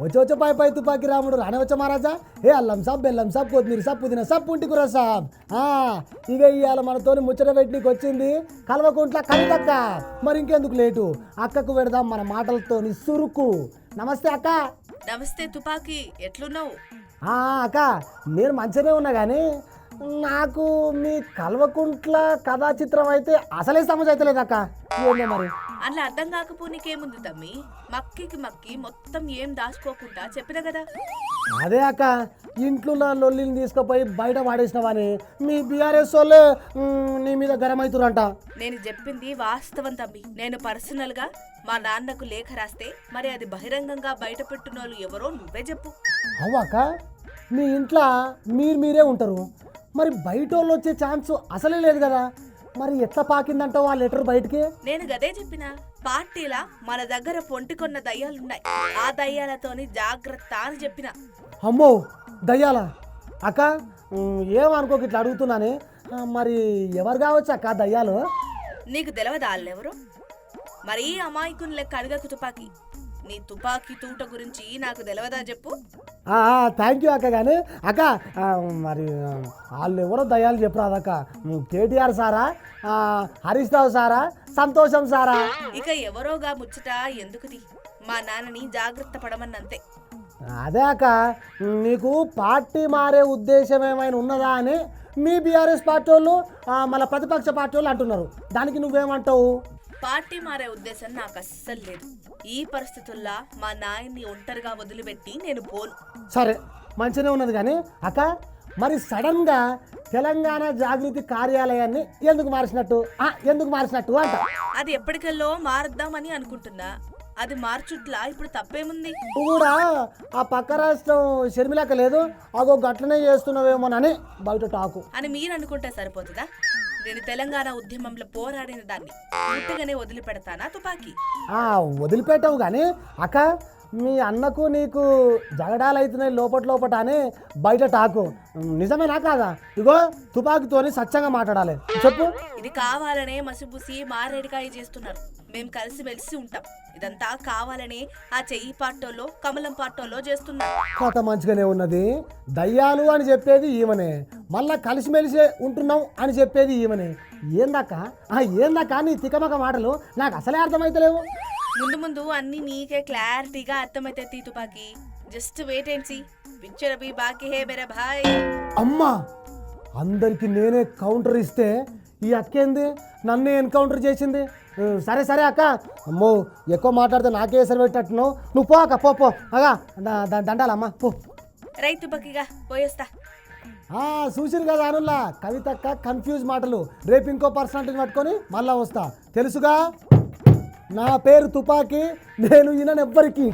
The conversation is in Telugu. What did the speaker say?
వచ్చి వచ్చే పై పై తుపాకి రాముడు రానవచ్చ మహారాజా? ఏ అల్లం సాబ్ బెల్లం సాబ్ కొత్తిమీర సాబ్ పుదీనా సాబ్ పుంటి కూర సాబ్. ఆ, ఇక ఇవాళ మనతోని ముచ్చట పెట్టినీకి వచ్చింది. కల్వకుంట్ల కవితక్క. మరి ఇంకెందుకు లేటు? అక్కకు పెడదాం మన మాటలతోని సురుకు. నమస్తే అక్క. నమస్తే తుపాకీ ఎట్లున్నావు? ఆ, అక్క నేను మంచిగానే ఉన్నా కానీ నాకు మీ కల్వకుంట్ల కథా చిత్రం అయితే అసలే సమస్య అయితే లేదు అక్క. ఏందో మరి? అట్లా అర్థం కాకపోనీకేముంది తమ్మి? మక్కికి మక్కి మొత్తం ఏం దాచుకోకుండా చెప్పిన కదా? అదే అక్క ఇంట్లో ఉన్న లొల్లిని తీసుకుపోయి బయట వాడేసినవని మీ బీఆర్ఎస్ వాళ్ళే మ్, నీ మీద గరం అవుతురంట నేను చెప్పింది వాస్తవం తమ్మి. నేను పర్సనల్గా మా నాన్నకు లేఖ రాస్తే మరి అది బహిరంగంగా బయట పెట్టిన వాళ్ళు ఎవరో నువ్వే చెప్పు. అవ్వాక మీ ఇంట్లో మీరు మీరే ఉంటారు. మరి బయట వాళ్ళు వచ్చే ఛాన్స్ అసలే లేదు కదా. మరి ఎట్లా పాకిందంటావు ఆ లెటర్ బయటికి? నేను గదే చెప్పిన పార్టీలా మన దగ్గర పొంటికొన్న దయ్యాలున్నాయి. ఆ దయ్యాలతోని జాగ్రత్త అని చెప్పిన. అమ్మో దయ్యాల? అక్క ఏమనుకోక ఇట్లా అడుగుతున్నానే? మరి ఎవరు కావచ్చు అక్క దయ్యాలు? నీకు తెలియదా వాళ్ళెవరో? మరీ అమాయకుని లెక్క అడగకు తుపాకీ. నీ తుపాకీ తూట గురించి నాకు తెలియదా చెప్పు. థ్యాంక్ యూ అక్క కానీ అక్క మరి వాళ్ళు ఎవరో దయ్యాలు చెప్పరాదు అక్క. మ్, కేటీఆర్ సారా హరీష్ రావు సారా సంతోషం సారా? ఇక ఎవరోగా ముచ్చట ఎందుకుది? మా నాన్నని జాగ్రత్త పడమన్నంతే. అదే అక్క నీకు పార్టీ మారే ఉద్దేశం ఏమైనా ఉన్నదా అని మీ బీఆర్ఎస్ పార్టీ వాళ్ళు మళ్ళీ ప్రతిపక్ష పార్టీ వాళ్ళు అంటున్నారు. దానికి నువ్వేమంటావు? పార్టీ మారే ఉద్దేశం నాకు అస్సలు లేదు. ఈ పరిస్థితుల్లో మా నాయన్ని ఒంటరిగా వదిలిపెట్టి నేను పోను. సరే మంచిగానే ఉన్నది కానీ అక్క మరి సడన్గా తెలంగాణ జాగృతి కార్యాలయాన్ని ఎందుకు మార్చినట్టు? ఆ, ఎందుకు మార్చినట్టు అంట. అది ఎప్పటికెల్లో మారుద్దామని అనుకుంటున్నా. అది మార్చుట్లా ఇప్పుడు తప్పేముంది? కూడా ఆ పక్క రాష్ట్రం షర్మిలక లేదు అగో గట్లనే చేస్తున్నావేమోనని బయట టాకు. అని మీరు అనుకుంటే సరిపోతుందా? నేను తెలంగాణ ఉద్యమంలో పోరాడిన దాన్ని పూర్తిగానే వదిలిపెడతానా తుపాకీ? ఆ, వదిలిపెట్టావు కానీ అక్క మీ అన్నకు నీకు జగడాలు అవుతున్నాయి లోపట లోపట అని బయట టాకు. నిజమేనా కాదా? ఇగో తుపాకీతోని సత్యంగా మాట్లాడాలి. చెప్పు. ఇది కావాలనే మసిబుసి మారేడికాయ చేస్తున్నారు. మేము కలిసి మెలిసి ఉంటాం. ఇదంతా కావాలనే ఆ చెయ్యి పాటోలో కమలం పాటోలో చేస్తున్నారు కథ మంచిగానే ఉన్నది. దయ్యాలు అని చెప్పేది ఈమెనే. మళ్ళా కలిసిమెలిసి ఉంటున్నాం అని చెప్పేది ఈమెనే. ఏందాక ఆ, ఏందాక నీ తికమక మాటలు? నాకు అసలే అర్థమైతలేవు. ముందు ముందు అన్ని నీకే క్లారిటీగా అర్థమైతే తీ తుపాకి just wait and see. Picture అభి బాకీ హే మేరా భాయ్. అమ్మా! అందరికి నేనే కౌంటర్ ఇస్తే ఈ అక్కేంది? నన్నే ఎన్కౌంటర్ చేసింది? సరే సరే అక్క. అమ్మో ఎక్కువ మాట్లాడితే నాకే ఎసరు పెట్టట్టును నువ్వు పో అక్క పో పో. అగా దండాలమ్మా పో. రైతు తుపాకిగా పోయేస్తా. ఆ, చూసిరు కదా అనుల్లా కవితక్క కన్ఫ్యూజ్ మాటలు. రేపు ఇంకో పర్సనాలిటీని పట్టుకొని మళ్ళా వస్తా. తెలుసుగా? నా పేరు తుపాకీ నేను ఈయన ఎవ్వరికి